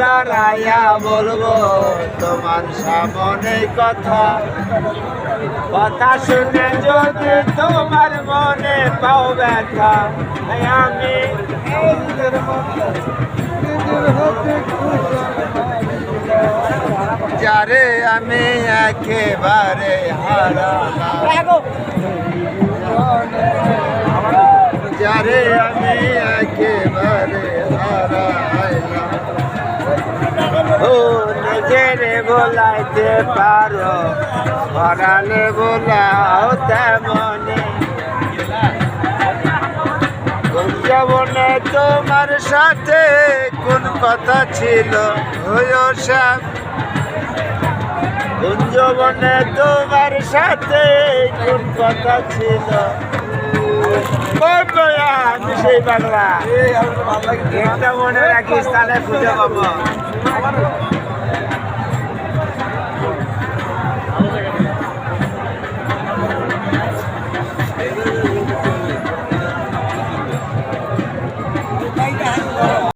দাঁড়ায়া বলব? তোমার সামনে কথা। কথা শুনে যদি তোমার মনে পাও ব্যথা আমি যারে আমি একেবারে হারালাম। যারে আমি নিজের বলাইতে পারো। হারালে বলাও তেমনি। জীবনে তোমার সাথে কোন কথা ছিল শ্যাম। কুঞ্জবনে তোমার সাথে কোন কথা ছিল আমি সেই বাংলা। একটা মনে রাখিস তাহলে খুঁজে পাবো।